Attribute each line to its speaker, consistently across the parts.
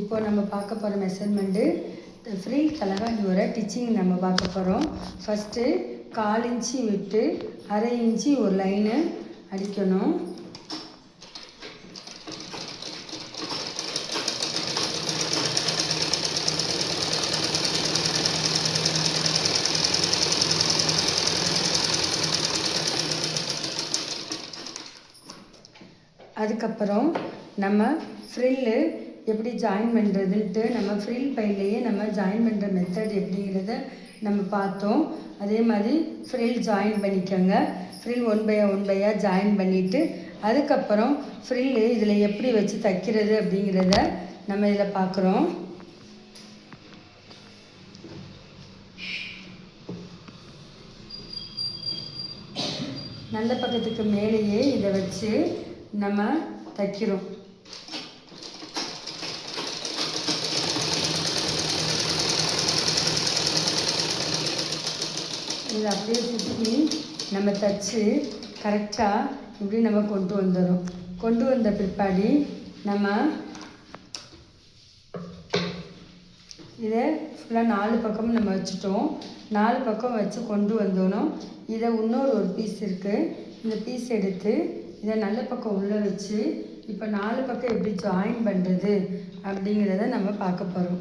Speaker 1: இப்போ நம்ம பார்க்க போகிற மெஷர்மெண்ட்டு ஃப்ரீ தலகாணியோட டிச்சிங் நம்ம பார்க்க போகிறோம் ஃபஸ்ட்டு கால் இன்ச்சு விட்டு அரை இன்ச்சு ஒரு லைனு அடிக்கணும். அதுக்கப்புறம் நம்ம ஃப்ரில்லு எப்படி ஜாயின் பண்ணுறதுன்ட்டு நம்ம ஃப்ரில் பைலேயே நம்ம ஜாயின் பண்ணுற மெத்தட் எப்படிங்கிறத நம்ம பார்த்தோம். அதே மாதிரி ஃப்ரில் ஜாயின் பண்ணிக்கோங்க. ஃப்ரில் ஒன் பைய ஒன் பையாக ஜாயின் பண்ணிவிட்டு அதுக்கப்புறம் ஃப்ரில்லு இதில் எப்படி வச்சு தைக்கிறது அப்படிங்கிறத நம்ம இதில் பார்க்குறோம். நல்ல பக்கத்துக்கு மேலேயே இதை வச்சு நம்ம தைக்கிறோம். இதை அப்படியே சுற்றி நம்ம தச்சு கரெக்டாக இப்படி நம்ம கொண்டு வந்துடும் கொண்டு வந்த பிற்பாடி நம்ம இதை ஃபுல்லாக நாலு பக்கமும் நம்ம வச்சுட்டோம். நாலு பக்கம் வச்சு கொண்டு வந்தோனும் இதை இன்னொரு ஒரு பீஸ் இருக்குது இந்த பீஸ் எடுத்து இதை நல்ல பக்கம் உள்ளே வச்சு இப்போ நாலு பக்கம் எப்படி ஜாயின் பண்ணுறது அப்படிங்கிறத நம்ம பார்க்க போகிறோம்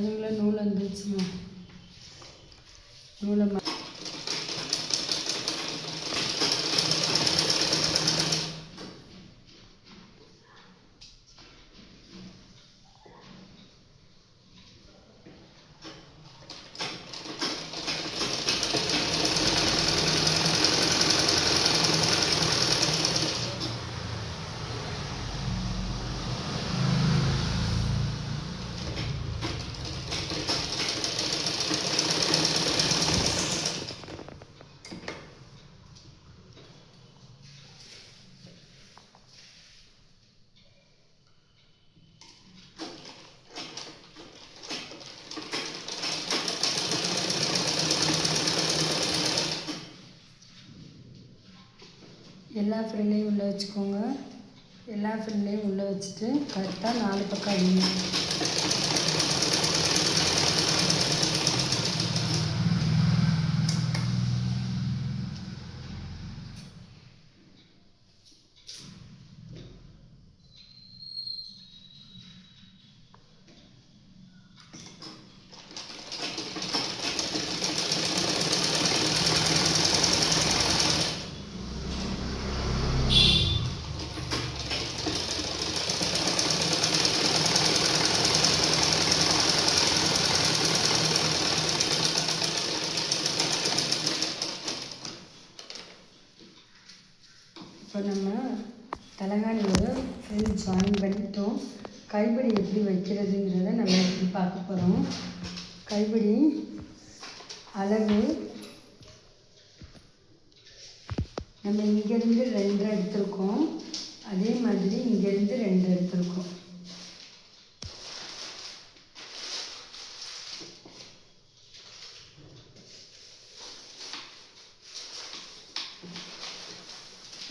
Speaker 1: அதுக்குள்ளே நூல் வந்துருச்சுமா? நூலை எல்லா ஃப்ரெண்ட்லேயும் உள்ளே வச்சுக்கோங்க. எல்லா ஃப்ரெண்ட்லையும் உள்ளே வச்சுட்டு கரெக்டாக நாலு பக்கம் அடிங்க இப்போ நம்ம தலகாணியோட ஜாயின் பண்ணிட்டோம். கைப்படி எப்படி வைக்கிறதுங்கிறத நம்ம எப்படி பார்க்க போகிறோம் கைப்படி அளவு. நம்ம இங்கேருந்து ரெண்டு எடுத்திருக்கோம். அதே மாதிரி இங்கேருந்து ரெண்டு எடுத்திருக்கோம்.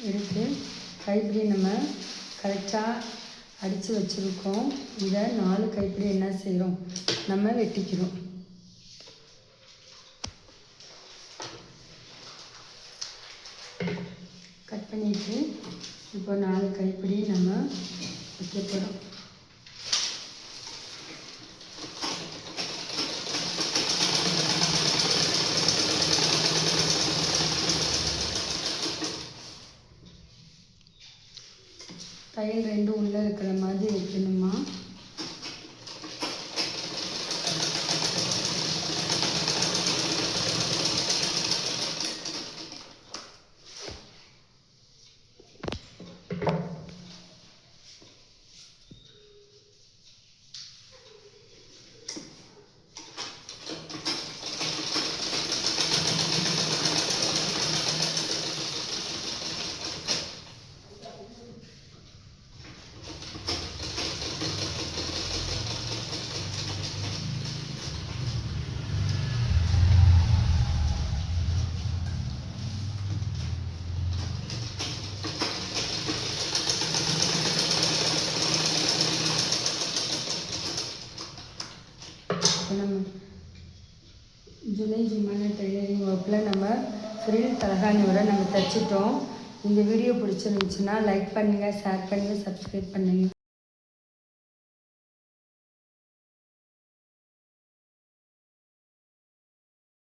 Speaker 1: எடுத்து கைப்பிடி நம்ம கரெக்டாக அடித்து வச்சுருக்கோம். இதை நாலு கைப்பிடி என்ன செய்கிறோம் நம்ம வெட்டிக்கிறோம். கட் பண்ணிட்டு இப்போ நாலு கைப்பிடி நம்ம வைக்க போகிறோம் தையல் ரெண்டும் உள்ளே இருக்கிற இப்போ நம்ம ஜுனை ஜிமான டெய்லரிங் ஒர்க்கில் நம்ம ஃப்ரில் தலகாணியோட நம்ம தைச்சிட்டோம். இந்த வீடியோ பிடிச்சிருந்துச்சுன்னா லைக் பண்ணுங்கள் ஷேர் பண்ணுங்கள் சப்ஸ்கிரைப் பண்ணுங்கள்